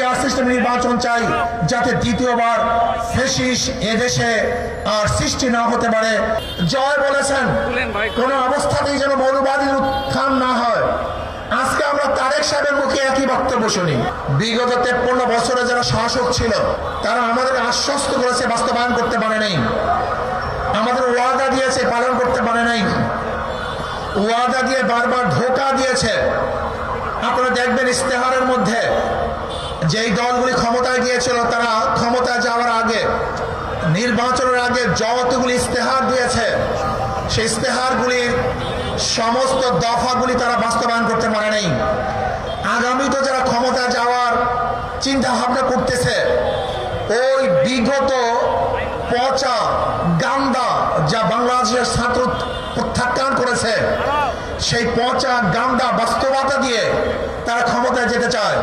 PR system নির্বাচন চাই, যাতে দ্বিতীয়বার ফেসিস এদেশে আর সৃষ্টি না হতে পারে। জয় বলেছেন, কোন অবস্থাতেই যেন মৌলবাদীর উত্থান না হয়। আজকে আমরা তারেক সাহেবের মুখে একই বক্তব্য শুনি। বিগত তেপ্পন্ন বছরে যারা শাসক ছিল, তারা আমাদের আশ্বস্ত করেছে বাস্তবায়ন করতে পারে নাই। আমাদের ওয়াদা দিয়েছে পালন করতে পারে নাই। ওয়াদা দিয়ে বারবার ধোকা দিয়েছে। আপনারা দেখবেন ইস্তেহারের মধ্যে যেই দলগুলি ক্ষমতায় গিয়েছিল, তারা ক্ষমতায় যাওয়ার আগে, নির্বাচনের আগে যতগুলি ইস্তেহার দিয়েছে, সেই ইস্তেহারগুলির সমস্ত দফাগুলি তারা বাস্তবায়ন করতে পারে নাই। আগামীতে যারা ক্ষমতায় যাওয়ার চিন্তা ভাবনা করতেছে, ওই বিগত পচা গান্দা যা বাংলাদেশের ছাত্র প্রত্যাখ্যান করেছে সেই পচা গান্দা বাস্তবতা দিয়ে তারা ক্ষমতায় যেতে চায়।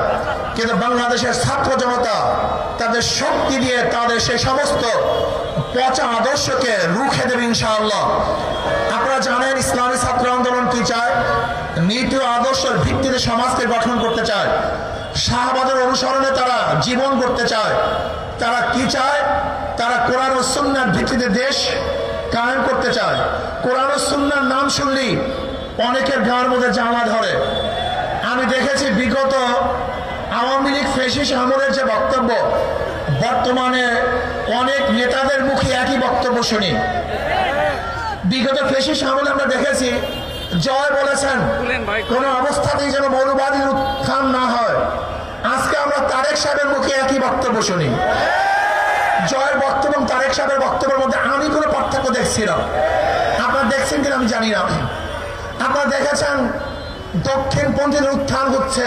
কিন্তু বাংলাদেশের ছাত্র জনতা তাদের শক্তি দিয়ে তাদের সেই সমস্ত পচা আদর্শকে রুখে দেবে ইনশাআল্লাহ। আপনারা জানেন ইসলামী ছাত্র আন্দোলন কি চায়? নীতি আদর্শের ভিত্তিতে সমাজকে গঠন করতে চায়। শাহবাদের অনুসরণে তারা জীবন করতে চায়। তারা কি চায়? তারা কোরআন ও সুন্নার ভিত্তিতে দেশ কায়েম করতে চায়। কোরআন ও সুন্নার নাম শুনলেই অনেকের গাঁর মধ্যে জামা ধরে। আমি দেখেছি বিগত আওয়ামী লীগ ফেসিস আমলের যে বক্তব্য, বর্তমানে অনেক নেতাদের মুখে একই বক্তব্য শুনি। বিগত ফেসিস আমলে আমরা দেখেছি, জয় বলেছেন, কোন অবস্থাতেই যেন মৌলবাদীর উত্থান না হয়। আজকে আমরা তারেক সাহেবের মুখে একই বক্তব্য শুনি। জয়ের বক্তব্য এবং তারেক সাহেবের বক্তব্যের মধ্যে আমি কোনো পার্থক্য দেখছি না। আপনারা দেখছেন কিনা আমি জানি না। আপনারা দেখেছেন দক্ষিণপন্থীদের উত্থান হচ্ছে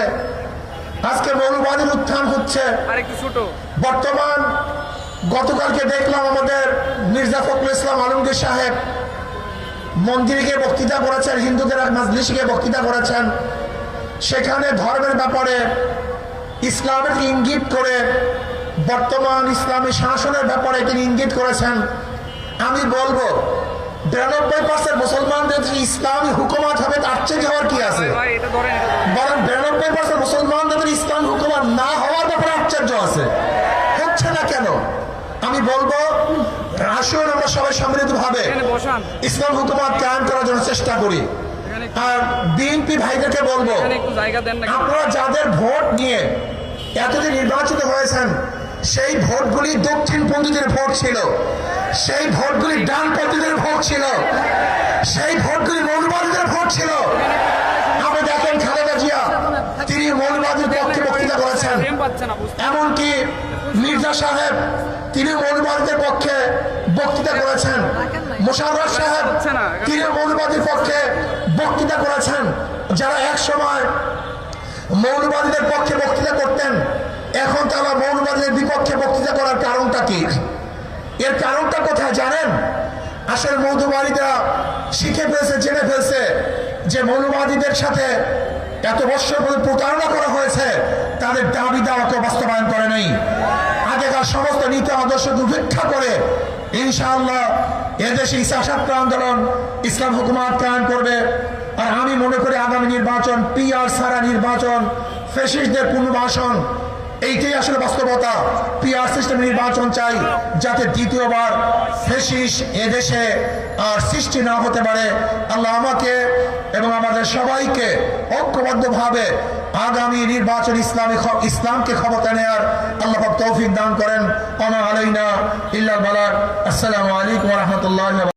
আজকে মৌলবাদীর উত্থান হচ্ছে। বর্তমান গতকালকে দেখলাম আমাদের মির্জা ফখরুল ইসলাম আলমগীর সাহেব মন্দিরে গিয়ে বক্তৃতা করেছেন হিন্দুদের এক মাজলিসে গিয়ে বক্তৃতা করেছেন। সেখানে ধর্মের ব্যাপারে ইসলামের ইঙ্গিত করে বর্তমান ইসলামী শাসনের ব্যাপারে তিনি ইঙ্গিত করেছেন। আমি বলব বিরানব্বই পার্সেন্ট মুসলমানদের যে ইসলামী হুকুমাত হবে তার চেয়ে হওয়ার কি আছে। বরং বিরানব্বই পার্সেন্ট মুসলমানদের ইসলাম হুকুমাত না হওয়ার ব্যাপারে আশ্চর্য আছে। হচ্ছে না কেন? আমি বলব আসুন আমরা সবাই সম্মিলিত ভাবে ইসলাম হুকুমাত কায়েম করার জন্য চেষ্টা করি। আর বিএনপি ভাইদেরকে বলব আপনারা যাদের ভোট নিয়ে এতদিন নির্বাচিত হয়েছেন সেই ভোটগুলি দক্ষিণপন্থীদের ভোট ছিল। সেই ভোটগুলি ডানপন্থীদের ভোট ছিল। সেই ভোটগুলি মৌলবাদীদের ভোট ছিল। আপনি দেখেন খালেদা জিয়া, তিনি মৌলবাদীর পক্ষে বক্তৃতা করেছেন। এমনকি মির্জা সাহেব, তিনি মৌলবাদীদের পক্ষে বক্তৃতা করেছেন। মোশাররফ সাহেব, তিনি মৌলবাদীর পক্ষে বক্তৃতা করেছেন। যারা এক সময় মৌলবাদীদের পক্ষে বক্তৃতা করতেন, এখন তারা মৌলবাদীদের বিপক্ষে বক্তৃতা করার কারণটা কি? এর কারণটা কোথায় জানেন? আসলে মৌলবাদীরা শিখে ফেলছে, জেনে ফেলছে যে মৌলবাদীদের সাথে এত বছর পরে প্রতারণা করা হয়েছে, তাদের দাবি দাওয়াকে বাস্তবায়ন করে নাই। আগেকার সমস্ত নীতি আদর্শ উপেক্ষা করে ইনশাআল্লাহ এদেশে ইসাসাত্র আন্দোলন, ইসলাম হুকুমাত কায়ন করবে। আর আমি মনে করি আগামী নির্বাচন পিআর সারা নির্বাচন ফেসিসদের পুনর্বাসন এইটাই আসলে বাস্তবতা। পিআর সিস্টেম নির্বাচন চাই, যাতে দ্বিতীয়বার ফেসিস এদেশে আর সৃষ্টি না হতে পারে। আল্লাহ আমাকে এবং আমাদের সবাইকে ঐক্যবদ্ধভাবে আগামী নির্বাচন ইসলামী ইসলামকে ক্ষমতা নেয়ার আল্লাহ তৌফিক দান করেন। আমা আলাইনা ইল্লাল বালাক আসসালামু আলাইকুম রহমতুল্লাহ